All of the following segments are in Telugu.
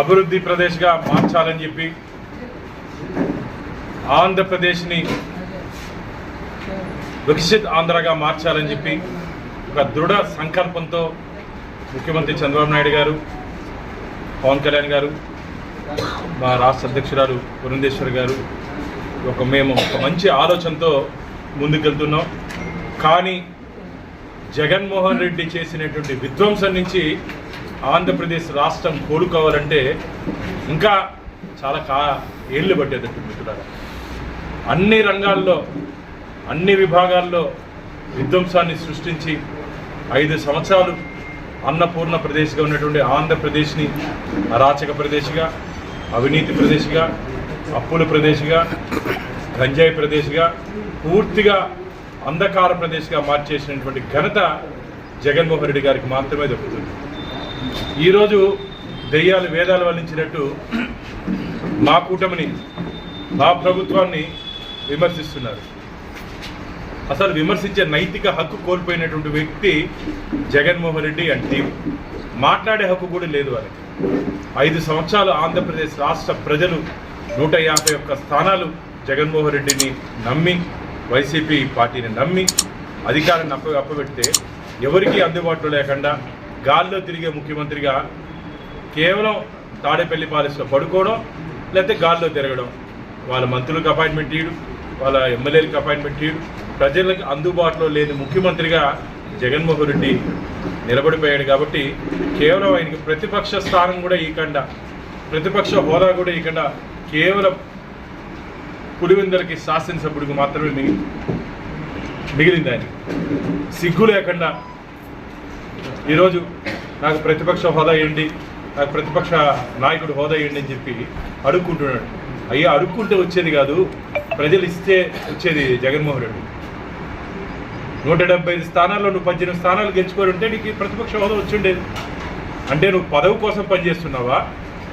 అభివృద్ధి ప్రదేశ్గా మార్చాలని చెప్పి ఆంధ్రప్రదేశ్ని వికసిత్ ఆంధ్రగా మార్చాలని చెప్పి ఒక దృఢ సంకల్పంతో ముఖ్యమంత్రి చంద్రబాబు నాయుడు గారు పవన్ కళ్యాణ్ గారు మా రాష్ట్ర అధ్యక్షురాలు వరుణేశ్వర్ గారు ఒక మేము ఒక మంచి ఆలోచనతో ముందుకెళ్తున్నాం. కానీ జగన్మోహన్ రెడ్డి చేసినటువంటి విధ్వంసం నుంచి ఆంధ్రప్రదేశ్ రాష్ట్రం కోలుకోవాలంటే ఇంకా చాలా కా ఏళ్ళు పట్టేటట్టు మిత్రులారా. అన్ని రంగాల్లో అన్ని విభాగాల్లో విధ్వంసాన్ని సృష్టించి ఐదు సంవత్సరాలు అన్నపూర్ణ ప్రదేశ్గా ఉన్నటువంటి ఆంధ్రప్రదేశ్ని అరాచక ప్రదేశ్గా అవినీతి ప్రదేశ్గా అప్పుల ప్రదేశ్గా గంజాయి ప్రదేశ్గా పూర్తిగా అంధకార ప్రదేశ్గా మార్చేసినటువంటి ఘనత జగన్మోహన్ రెడ్డి గారికి మాత్రమే దక్కుతుంది. ఈరోజు దెయ్యాలు వేదాలు వల్లించినట్టు మా కూటమిని మా ప్రభుత్వాన్ని విమర్శిస్తున్నారు. అసలు విమర్శించే నైతిక హక్కు కోల్పోయినటువంటి వ్యక్తి జగన్మోహన్ రెడ్డి అండ్ టీం మాట్లాడే హక్కు కూడా లేదు వారికి ఐదు సంవత్సరాలు ఆంధ్రప్రదేశ్ రాష్ట్ర ప్రజలు నూట యాభై ఒక్క స్థానాలు జగన్మోహన్ రెడ్డిని నమ్మి వైసీపీ పార్టీని నమ్మి అధికారాన్ని అప్ప అప్పబెడితే ఎవరికీ అందుబాటులో లేకుండా గాల్లో తిరిగే ముఖ్యమంత్రిగా కేవలం తాడేపల్లి పాలెస్లో పడుకోవడం లేకపోతే గాల్లో తిరగడం. వాళ్ళ మంత్రులకు అపాయింట్మెంట్ ఇయ్యడు వాళ్ళ ఎమ్మెల్యేలకు అపాయింట్మెంట్ ఇయ్యడు. ప్రజలకు అందుబాటులో లేని ముఖ్యమంత్రిగా జగన్మోహన్ రెడ్డి నిలబడిపోయాడు కాబట్టి కేవలం ఆయనకి ప్రతిపక్ష స్థానం కూడా ఇవ్వకుండా ప్రతిపక్ష హోదా కూడా ఇవ్వకుండా కేవలం పులివెందలకి శాసనసభ్యుడికి మాత్రమే మిగిలి మిగిలింది ఆయన. సిగ్గు లేకుండా ఈరోజు నాకు ప్రతిపక్ష హోదా ఇవ్వండి నాకు ప్రతిపక్ష నాయకుడు హోదా ఇవ్వండి అని చెప్పి అడుక్కుంటున్నాడు. అయ్యా అడుక్కుంటే వచ్చేది కాదు ప్రజలు ఇస్తే వచ్చేది జగన్మోహన్ రెడ్డి. నూట డెబ్బై ఐదు స్థానాల్లో నువ్వు పద్దెనిమిది స్థానాలు గెలుచుకొని ఉంటే నీకు ప్రతిపక్ష హోదా వచ్చిండేది. అంటే నువ్వు పదవి కోసం పనిచేస్తున్నావా?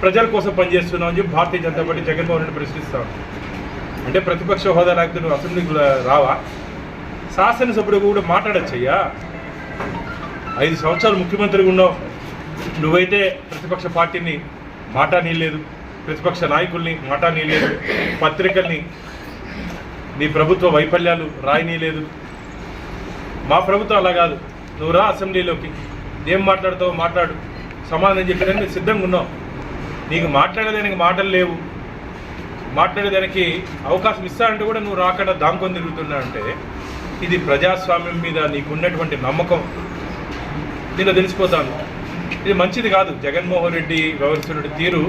ప్రజల కోసం పనిచేస్తున్నావు అని చెప్పి భారతీయ జనతా పార్టీ జగన్మోహన్ రెడ్డి ప్రశ్నిస్తావు అంటే ప్రతిపక్ష హోదా లేకపోతే నువ్వు అసెంబ్లీకి రావా? శాసనసభ్యుడు కూడా మాట్లాడచ్చయ్యా. ఐదు సంవత్సరాలు ముఖ్యమంత్రిగా ఉన్నావు. నువ్వైతే ప్రతిపక్ష పార్టీని మాట నీలేదు ప్రతిపక్ష నాయకుల్ని మాట నీలేదు పత్రికల్ని నీ ప్రభుత్వ వైఫల్యాలు రాయనీయలేదు మా ప్రభుత్వం అలా కాదు. నువ్వు రా అసెంబ్లీలోకి. ఏం మాట్లాడతావో మాట్లాడు. సమాధానం చెప్పడానికి సిద్ధంగా ఉన్నావు. నీకు మాట్లాడేదానికి మాటలు లేవు. మాట్లాడేదానికి అవకాశం ఇస్తానంటే కూడా నువ్వు రాకుండా దాంకొని తిరుగుతున్నావు అంటే ఇది ప్రజాస్వామ్యం మీద నీకున్నటువంటి నమ్మకం. దీనిలో తెలిసిపోతాను. ఇది మంచిది కాదు. జగన్మోహన్ రెడ్డి వ్యవహరిస్తున్న తీరు.